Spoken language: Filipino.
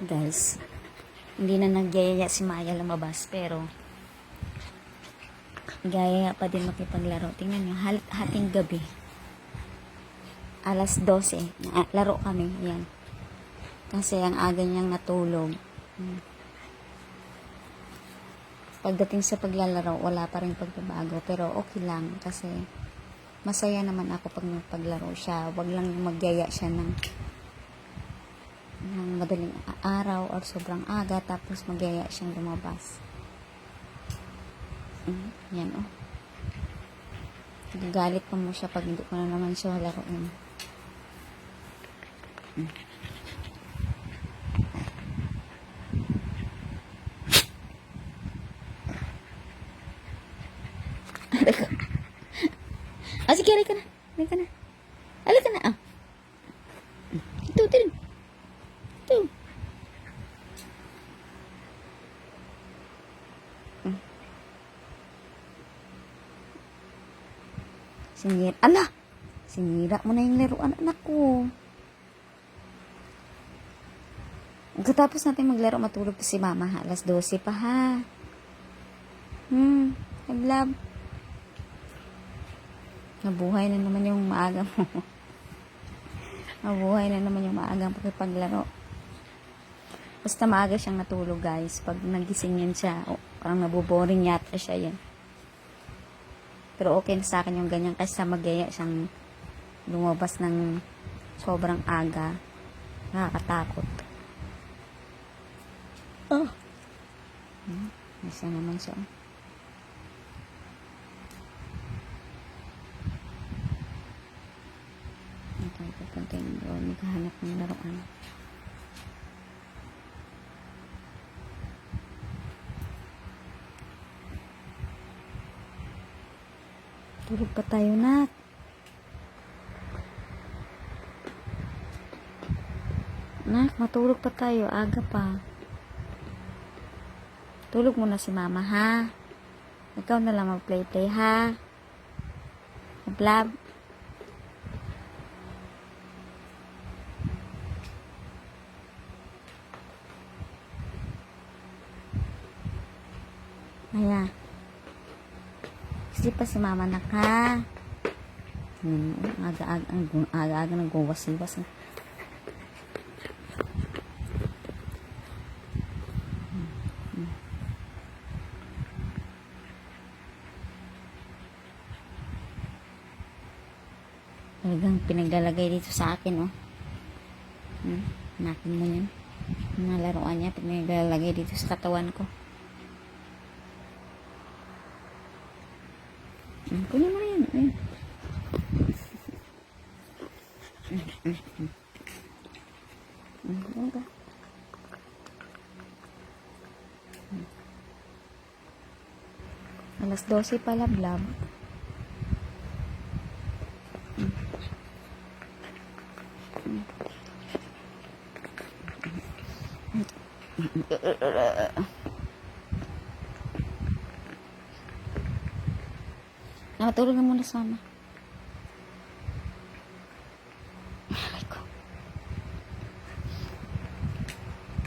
guys. Hindi na nagyayaya si Maya lumabas, pero gaya pa din makipaglaro. Tingnan nyo, hal- hating gabi. Alas 12, na, laro kami, yan. Kasi ang aga niyang natulog. Hmm. Pagdating sa paglalaro, wala pa rin pagbabago. Pero okay lang, kasi masaya naman ako pag nagpaglaro siya. Wag lang magyaya siya ng madaling araw or sobrang aga tapos magyaya siyang lumabas. Mm, yan oh. Gagalit pa mo siya pag hindi ko na naman siya laruin. Mm. Ah, sige, halika na. Halika na. Halika na, ah. Ito, ito rin. Ito. Hmm. Sinira. Ala! Sinira mo na yung laruan, anak ko. Pagkatapos natin maglaro, matulog pa si mama ha. Alas 12 pa ha. Hmm. Love. Nabuhay na naman yung maaga mo. Nabuhay na naman yung maagang pakipaglaro. Basta maaga siyang natulog, guys. Pag nagising yan siya, oh, parang nabuboring yata siya yan. Pero okay na sa akin yung ganyan kasi sa magaya siyang lumabas ng sobrang aga. Nakakatakot. Oh. Hmm, Nasa naman siya. Okay, pupunta yung doon. Maghahanap ng laruan. Tulog pa tayo, nak. Nak, matulog pa tayo. Aga pa. Tulog muna si mama, ha? Ikaw na lang mag-play-play, ha? Mablab. Maya. Kasi pa si mama na ka. Hmm, aga-aga, ang aga-aga nang guwas-iwas. na. Talagang pinaglalagay dito sa akin, oh. Hmm, nakin mo yun. Mga laruan niya, pinaglalagay dito sa katawan ko. Kunin mo na yan. Ano ba? Hmm. Alas 12 pa lablab. Nakatulog na muna sa mama.